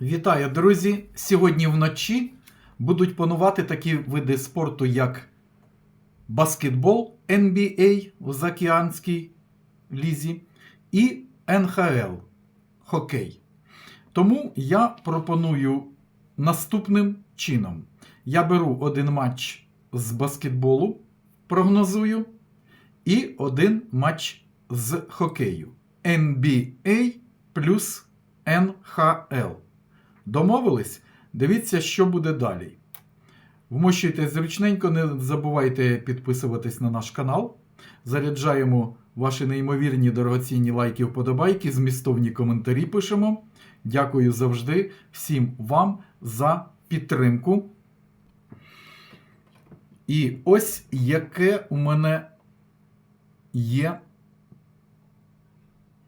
Вітаю, друзі! Сьогодні вночі будуть панувати такі види спорту, як баскетбол NBA в Заокеанській лізі і НХЛ хокей. Тому я пропоную наступним чином: я беру один матч з баскетболу, прогнозую, і один матч з хокею. NBA плюс НХЛ. Домовились? Дивіться, що буде далі. Вмощуйте зручненько, не забувайте підписуватись на наш канал. Заряджаємо ваші неймовірні дорогоцінні лайки, вподобайки, змістовні коментарі пишемо. Дякую завжди всім вам за підтримку. І ось яке у мене є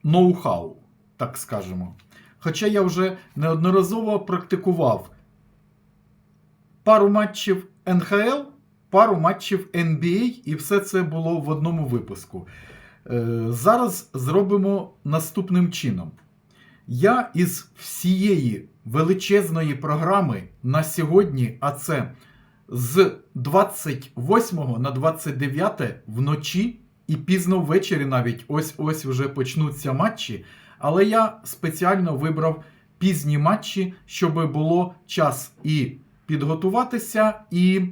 ноу-хау, так скажемо. Хоча я вже неодноразово практикував пару матчів НХЛ, пару матчів NBA, і все це було в одному випуску. Е, Зараз зробимо наступним чином. Я із всієї величезної програми на сьогодні, а це з 28 на 29 вночі і пізно ввечері навіть ось-ось вже почнуться матчі. Але я спеціально вибрав пізні матчі, щоб було час і підготуватися, і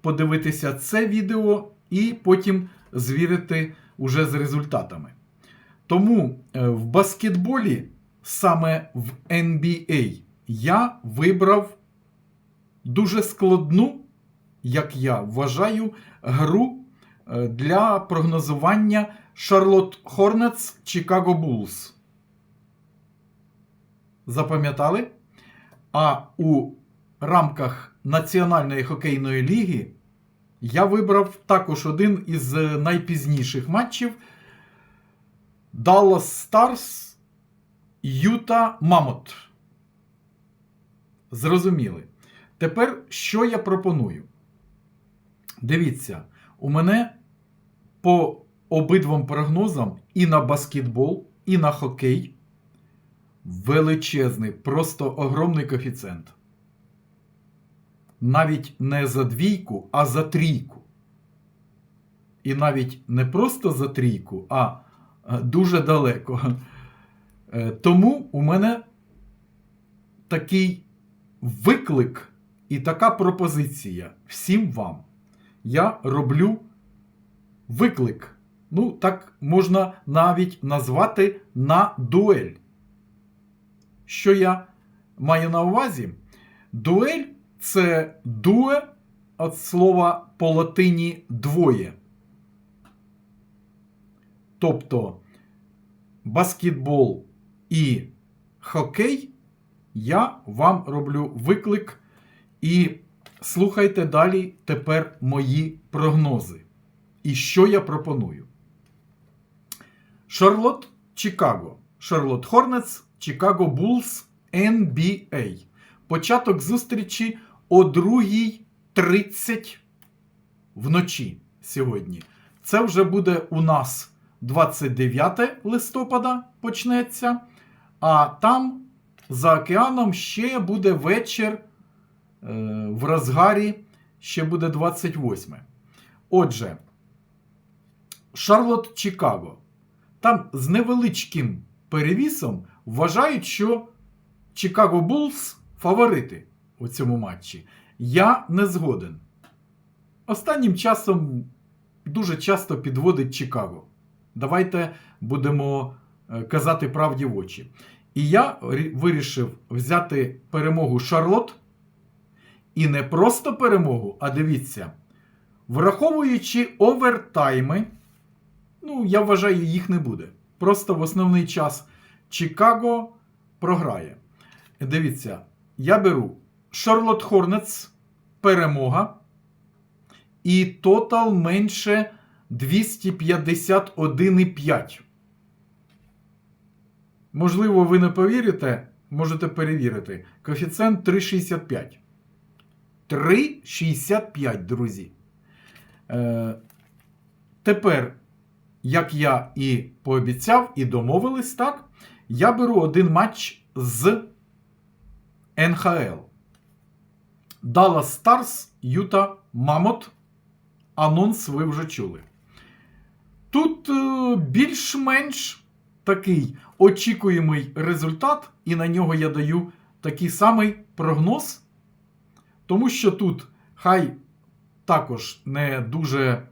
подивитися це відео, і потім звірити уже з результатами. Тому е, в баскетболі, саме в NBA, я вибрав дуже складну, як я вважаю, гру е, для прогнозування Charlotte Hornets Chicago Bulls. Запам'ятали? А у рамках Національної хокейної ліги я вибрав також один із найпізніших матчів Dallas Stars Юта Мамот. Зрозуміли. Тепер що я пропоную? Дивіться, у мене по обидвом прогнозам і на баскетбол, і на хокей величезний, просто огромний коефіцієнт. Навіть не за двійку, а за трійку. І навіть не просто за трійку, а е, дуже далеко. Е, Тому у мене такий виклик і така пропозиція всім вам. Я роблю виклик. Ну, так можна навіть назвати на дуель. Що я маю на увазі? Дуель це дуе від слова по латині двоє. Тобто баскетбол і хокей я вам роблю виклик. І слухайте далі тепер мої прогнози. І що я пропоную? Шарлот Чикаго. Шарлот Хорнетс, Чикаго Буллс, NBA. Початок зустрічі о 2.30 вночі сьогодні. Це вже буде у нас 29 листопада почнеться. А там за океаном ще буде вечір е, в розгарі, ще буде 28. Отже, Шарлот Чикаго. Там з невеличким перевісом вважають, що Чикаго Буллс фаворити у цьому матчі. Я не згоден. Останнім часом дуже часто підводить Чикаго. Давайте будемо е, казати правді в очі. І я вирішив взяти перемогу Шарлот. І не просто перемогу, а дивіться, враховуючи овертайми, ну, я вважаю, їх не буде. Просто в основний час Чикаго програє. Дивіться, я беру Шарлот Хорнетс перемога. І тотал менше 251,5. Можливо, ви не повірите, можете перевірити. Коефіцієнт 3,65. 3,65, друзі. Е, тепер, як я і пообіцяв, і домовились, так, я беру один матч з НХЛ. Dallas Stars, Юта Мамот. Анонс ви вже чули. Тут е, більш-менш такий очікуємий результат, і на нього я даю такий самий прогноз. Тому що тут хай також не дуже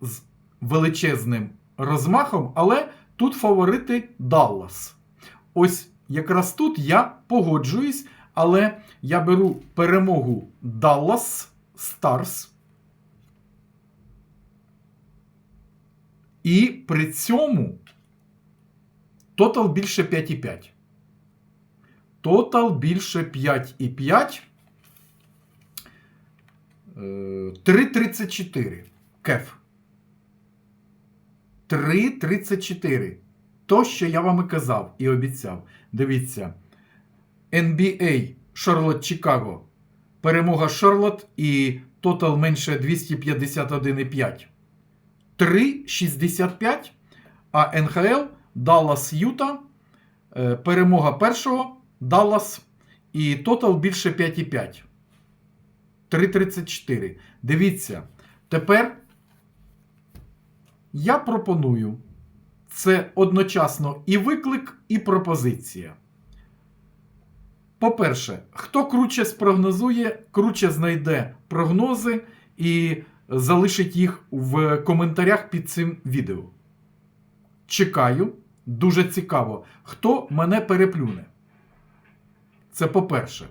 з величезним розмахом, але тут фаворити Даллас. Ось якраз тут я погоджуюсь, але я беру перемогу Dallas Stars. І при цьому тотал більше 5,5. Тотал більше 5,5. Е, 3,34. Кеф. 3,34. То, що я вам і казав і обіцяв. Дивіться. NBA Шарлот Чикаго. Перемога Шарлот і тотал менше 251,5. 3,65. А НХЛ Даллас Юта. Е, Перемога першого Даллас. І тотал більше 5,5. 3,34. Дивіться. Тепер я пропоную. Це одночасно і виклик, і пропозиція. По-перше, хто круче спрогнозує, круче знайде прогнози і залишить їх в коментарях під цим відео. Чекаю, дуже цікаво, хто мене переплюне. Це по-перше.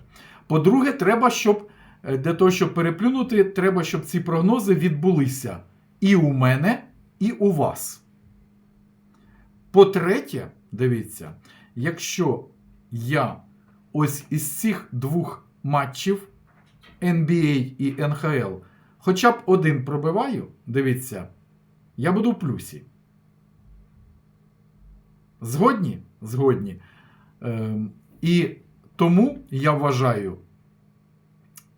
По-друге, треба, щоб е, для того, щоб переплюнути, треба, щоб ці прогнози відбулися і у мене, і у вас. По-третє, дивіться, якщо я ось із цих двох матчів NBA і НХЛ хоча б один пробиваю, дивіться, я буду в плюсі. Згодні? Згодні. Ем, і тому я вважаю,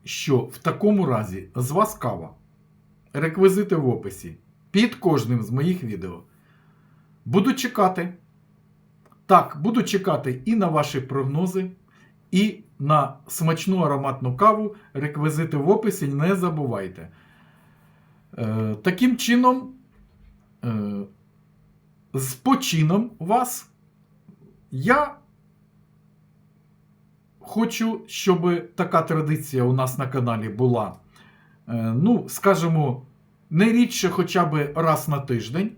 що в такому разі з вас кава. Реквізити в описі під кожним з моїх відео. Буду чекати. Так, буду чекати і на ваші прогнози, і на смачну ароматну каву. Реквізити в описі не забувайте. Е, таким чином, е, з почином вас, я хочу, щоб така традиція у нас на каналі була. Е, ну, скажімо, не рідше хоча б раз на тиждень.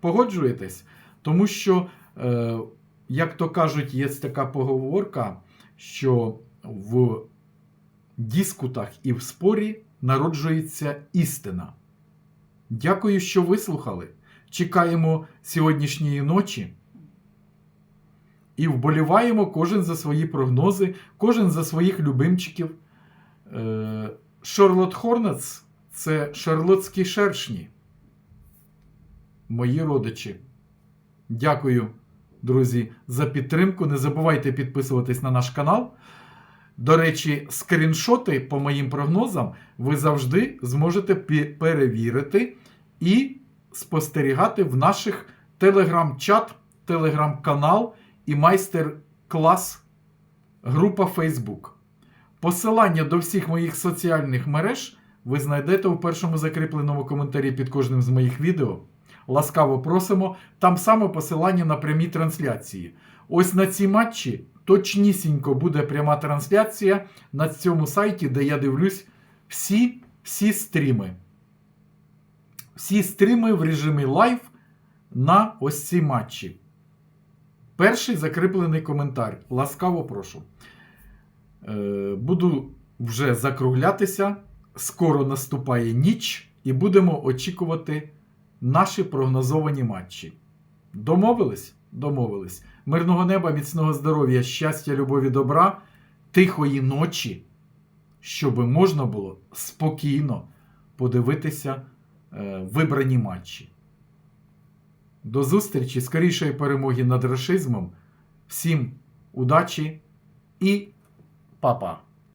Погоджуєтесь? Тому що, е, як то кажуть, є така поговорка, що в дискутах і в спорі народжується істина. Дякую, що вислухали. Чекаємо сьогоднішньої ночі. І вболіваємо кожен за свої прогнози, кожен за своїх любимчиків. Е, Шарлот Хорнец це шарлотські шершні. Мої родичі. Дякую, друзі, за підтримку. Не забувайте підписуватись на наш канал. До речі, скріншоти по моїм прогнозам ви завжди зможете перевірити і спостерігати в наших телеграм-чат, телеграм-канал і майстер-клас група Facebook. Посилання до всіх моїх соціальних мереж ви знайдете у першому закріпленому коментарі під кожним з моїх відео. Ласкаво просимо. Там саме посилання на прямі трансляції. Ось на ці матчі точнісінько буде пряма трансляція на цьому сайті, де я дивлюсь всі, всі стріми. Всі стріми в режимі лайв на ось ці матчі. Перший закріплений коментар. Ласкаво прошу. Е, буду вже закруглятися. Скоро наступає ніч, і будемо очікувати наші прогнозовані матчі. Домовились? Домовились. Мирного неба, міцного здоров'я, щастя, любові, добра, тихої ночі, щоб можна було спокійно подивитися е, вибрані матчі. До зустрічі, скорішої перемоги над рашизмом. Всім удачі і па-па!